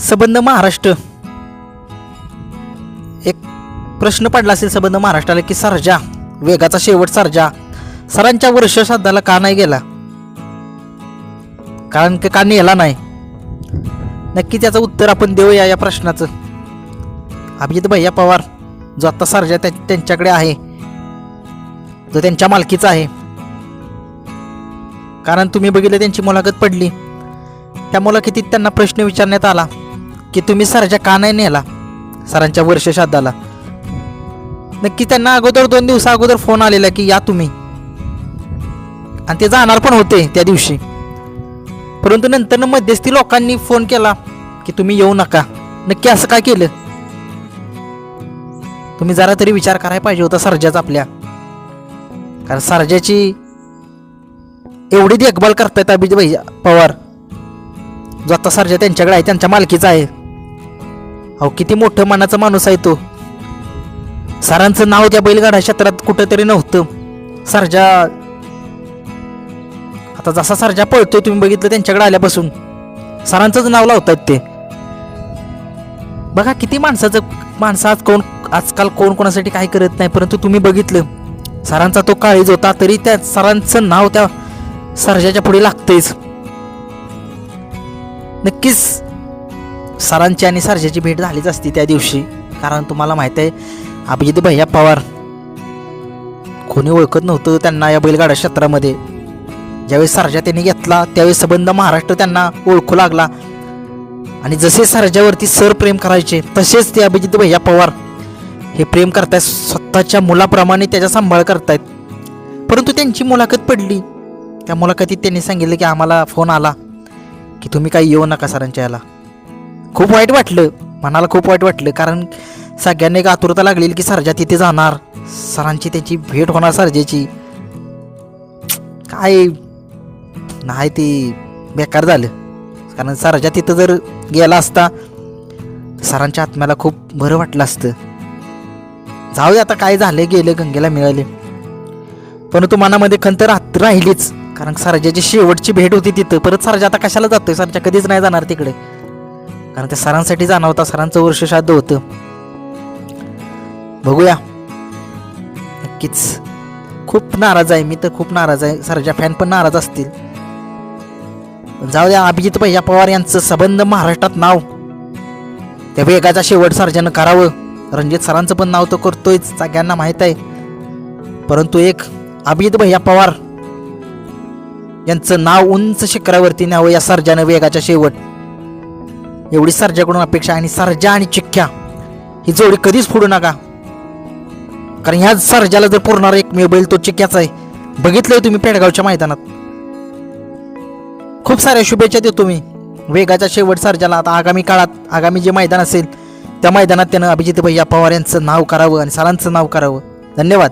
सबंध महाराष्ट्र. एक प्रश्न पडला असेल सबंध महाराष्ट्राला की सरजा वेगाचा शेवट सरजा. सरांच्या वर्ष श्राद्धाला का नाही गेला? कारण की का नेला नाही? नक्की त्याचं उत्तर आपण देऊया या प्रश्नाचं. अभिजित भैया पवार जो आत्ता सरजा त्यांच्याकडे आहे जो त्यांच्या मालकीचा आहे. कारण तुम्ही बघितलं त्यांची मुलाखत पडली. त्या मुलाखतीत त्यांना प्रश्न विचारण्यात आला. की तुम्ही सरच्या का नाही नेला सरांच्या वर्ष श्राद्धाला नक्की त्यांना अगोदर दोन दिवसा अगोदर फोन आलेला की या तुम्ही. आणि ते जाणार पण होते त्या दिवशी. परंतु नंतर मध्यस्थी लोकांनी फोन केला की तुम्ही येऊ नका. नक्की असं काय केलं? तुम्ही जरा तरी विचार करायला पाहिजे होता सर्जाचा आपल्या. कारण सर्जाची एवढी देखभाल करतायत अभिजित भाई पवार. जो आता सर्जा त्यांच्याकडे आहे त्यांच्या मालकीचा आहे. अहो किती मोठं मनाचा माणूस आहे तो. सरांचं नाव त्या बैलगाडा क्षेत्रात कुठंतरी नव्हतं. सरजा आता जसा सरजा पळतोय तुम्ही बघितलं त्यांच्याकडे आल्यापासून. सरांचंच नाव लावतात ते. बघा किती माणसाचं माणसं आज कोण आजकाल कोण कोणासाठी काय करत नाही परंतु तुम्ही बघितलं. सरांचा तो काळीज होता तरी त्या सरांचं नाव त्या सर्जाच्या पुढे लागतेच नक्कीच सरांची आणि सरजाची भेट झालीच असती त्या दिवशी. कारण तुम्हाला माहीत आहे अभिजित भैया पवार कोणी ओळखत नव्हतं त्यांना या बैलगाडा क्षेत्रामध्ये. ज्यावेळेस सरजा त्यांनी घेतला त्यावेळेस संबंध महाराष्ट्र त्यांना ओळखू लागला. आणि जसे सरजावरती सर प्रेम करायचे तसेच ते अभिजित भैया पवार हे प्रेम करतायत स्वतःच्या मुलाप्रमाणे त्याचा सांभाळ करतायत. परंतु त्यांची मुलाखत पडली. त्या मुलाखतीत त्यांनी सांगितलं की आम्हाला फोन आला की तुम्ही काही येऊ नका सरांच्या याला. खूप वाईट वाटलं. मनाला खूप वाईट वाटलं. कारण सगळ्यांना एक आतुरता लागलेली की सर्जा तिथे जाणार. सरांची त्याची भेट होणार सर्जेची. काय? नाही ते बेकार झालं. कारण सरजा तिथं जर गेला असता सरांच्या आत्म्याला खूप बरं वाटलं असतं. जाऊ आता काय झालं गेलं गंगेला मिळाले. परंतु मनामध्ये खंत राहत राहिलीच. कारण सरजाची शेवटची भेट होती तिथं. परत सरजा आता कशाला जातोय? सरजा कधीच नाही जाणार तिकडे. कारण ते सरांसाठी जाणार होता सरांचं वर्ष श्राद्ध होतं. बघूया. नक्कीच. खूप नाराज आहे मी तर खूप नाराज आहे. सरजा फॅन पण नाराज असतील. जाऊ द्या अभिजित भैया पवार यांचं संबंध महाराष्ट्रात नाव. त्या वेगाचा शेवट सर्जन करावं. रणजित सरांचं पण नाव तो करतोयच सगळ्यांना माहीत आहे. परंतु एक अभिजित भैया पवार यांचं नाव उंच शिखरावरती न्यावं या सरजानं वेगाच्या शेवट. एवढी सर्जाकडून अपेक्षा आणि सर्जा आणि चिख्या ही जोडी कधीच फोडू नका. कारण ह्या सर्जाला जर पुरणार एकमेव बैल तो चिक्क्याचा आहे. बघितलंय तुम्ही पेडगावच्या मैदानात. खूप साऱ्या शुभेच्छा देतो मी. वेगाच्या शेवट सर्जाला. आता आगामी काळात आगामी जे मैदान असेल त्या मैदानात त्यानं अभिजित भैया पवार यांचं नाव करावं आणि सरांचं नाव करावं. धन्यवाद.